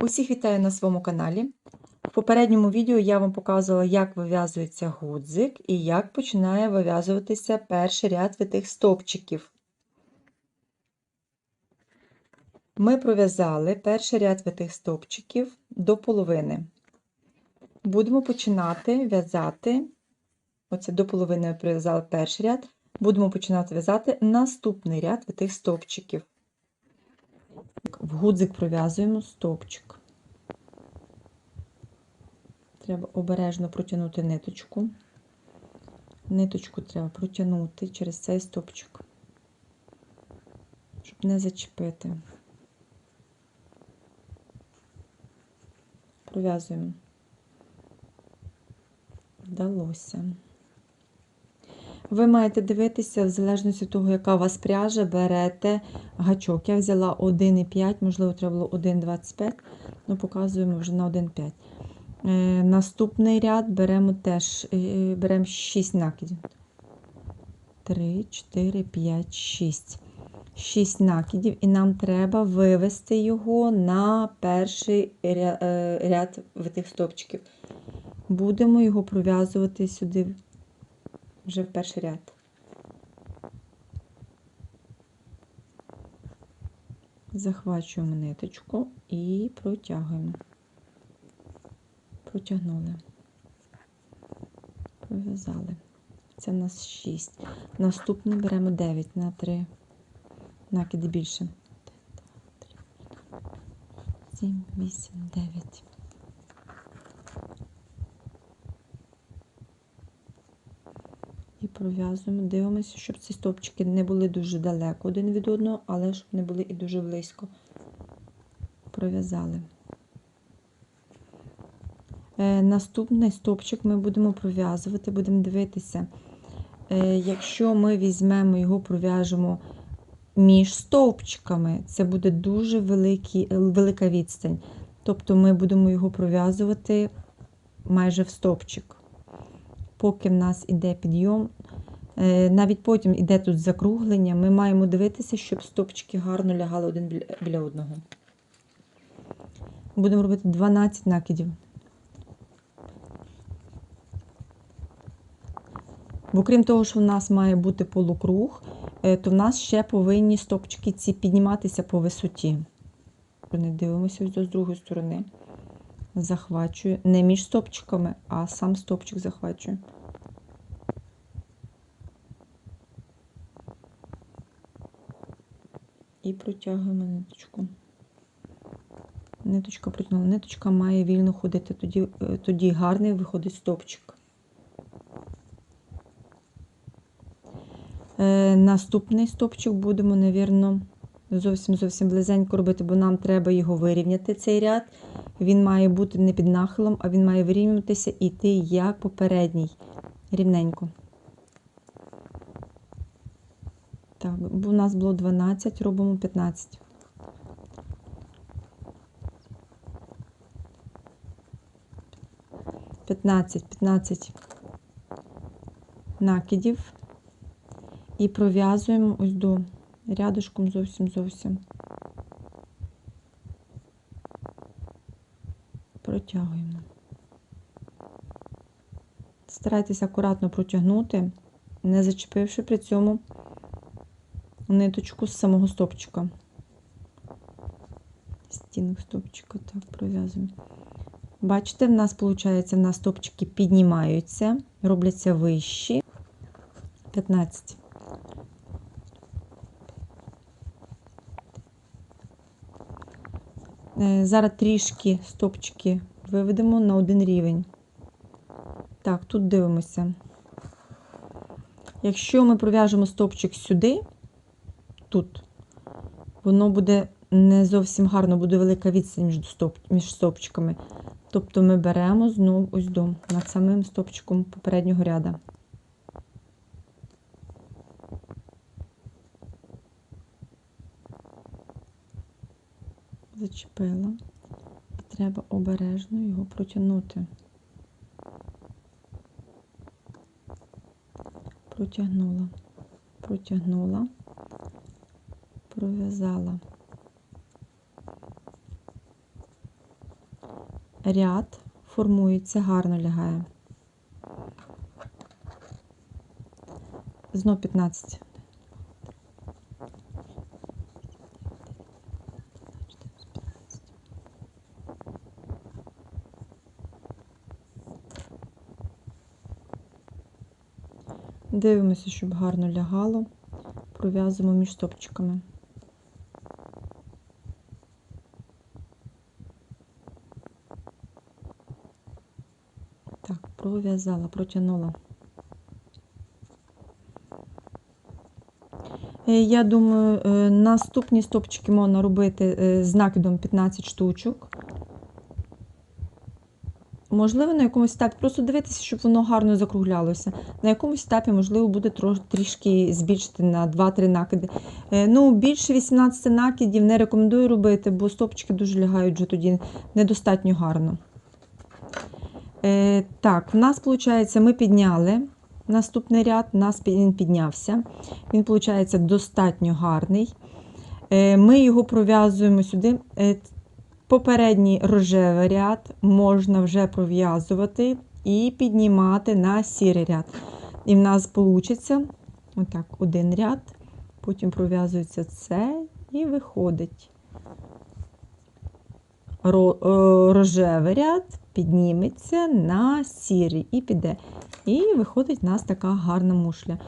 Усіх вітаю на своєму каналі. В попередньому відео я вам показувала, як вив'язується гудзик і як починає вив'язуватися перший ряд витих стовпчиків. Ми пров'язали перший ряд витих стовпчиків до половини. Будемо починати в'язати, оце до половини пров'язали перший ряд, будемо починати в'язати наступний ряд витих стовпчиків. В гудзик пров'язуємо стовпчик. Треба обережно протягнути ниточку. Ниточку треба протягнути через цей стовпчик, щоб не зачепити. Пров'язуємо. Вдалося. Ви маєте дивитися, в залежності від того, яка у вас пряжа, берете гачок. Я взяла 1,5, можливо, треба було 1,25, ну показуємо вже на 1,5. Е, наступний ряд беремо теж е, беремо 6 накидів. 3, 4, 5, 6. 6 накидів, і нам треба вивести його на перший ряд, е, ряд тих стопчиків. Будемо його пров'язувати сюди вже в перший ряд. Захвачуємо ниточку і протягуємо. Протягнули, пров'язали. Це в нас 6. Наступний беремо 9 на 3. Накиди більше. 7, 8, 9. І пров'язуємо, дивимося, щоб ці стовпчики не були дуже далеко один від одного, але щоб не були і дуже близько. Пров'язали. Е, наступний стовпчик ми будемо пров'язувати, будемо дивитися. Е, якщо ми візьмемо його, пров'яжемо між стовпчиками, це буде дуже великий, велика відстань. Тобто ми будемо його пров'язувати майже в стовпчик. Поки в нас іде підйом, е, навіть потім іде тут закруглення, ми маємо дивитися, щоб стовпчики гарно лягали один біля одного. Будемо робити 12 накидів. Бо крім того, що в нас має бути полукруг, е, то в нас ще повинні стопчики ці підніматися по висоті. Дивимося ось з другої сторони. Захвачую. Не між стопчиками, а сам стопчик захвачую. І протягуємо ниточку. Ниточка протягнула. Ниточка має вільно ходити, тоді, е, тоді гарний виходить стопчик. Е, наступний стопчик будемо, навірно, зовсім зовсім близенько робити, бо нам треба його вирівняти, цей ряд. Він має бути не під нахилом, а він має вирівнюватися і йти як попередній. Рівненько. Так, у нас було 12, робимо 15. П'ятнадцять, п'ятнадцять накидів і пров'язуємо ось до рядышком зовсім зовсім. Протягуємо. Старайтеся акуратно протягнути, не зачепивши при цьому ниточку з самого стопчика. Стінок стопчика, так, пров'язуємо. Бачите, в нас, виходить, в нас стопчики піднімаються, робляться вищі. 15. Е, зараз трішки стопчики виведемо на один рівень. Так, тут дивимося. Якщо ми пров'яжемо стопчик сюди, тут, воно буде не зовсім гарно, буде велика відстань між, стоп, між стопчиками. Тобто ми беремо знову ось до над самим стопчиком попереднього ряду. зачепила, і треба обережно його протягнути. Протягнула, протягнула, пров'язала. ряд формується, гарно лягає. Знов 15. Дивимося, щоб гарно лягало. Пров'язуємо між стопчиками. Так, пров'язала, протягнула. Е, Я думаю, е, наступні стопчики можна робити е, з накидом 15 штучок. Можливо, на якомусь етапі просто дивитися, щоб воно гарно закруглялося. На якомусь етапі, можливо, буде трішки збільшити на 2-3 накиди. Ну, більше 18 накидів не рекомендую робити, бо стопчики дуже лягають вже тоді недостатньо гарно. Е, так, в нас, виходить, ми підняли наступний ряд, нас він піднявся. Він, виходить, достатньо гарний. Е, ми його пров'язуємо сюди. Е, Попередній рожевий ряд можна вже пров'язувати і піднімати на сірий ряд. І в нас вийде отак, один ряд, потім пров'язується це і виходить. Рожевий ряд підніметься на сірий і піде. І виходить в нас така гарна мушля.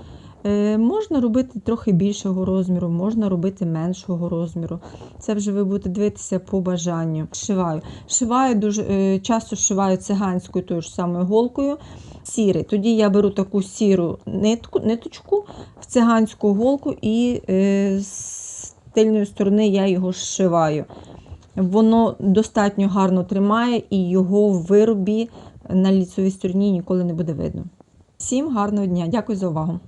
Е, можна робити трохи більшого розміру, можна робити меншого розміру. Це вже ви будете дивитися по бажанню. Шиваю. Шиваю дуже е, часто шиваю циганською тою ж самою голкою. Сірий. Тоді я беру таку сіру нитку, ниточку в циганську голку і е, з тильної сторони я його зшиваю. Воно достатньо гарно тримає і його в виробі на ліцевій стороні ніколи не буде видно. Всім гарного дня! Дякую за увагу!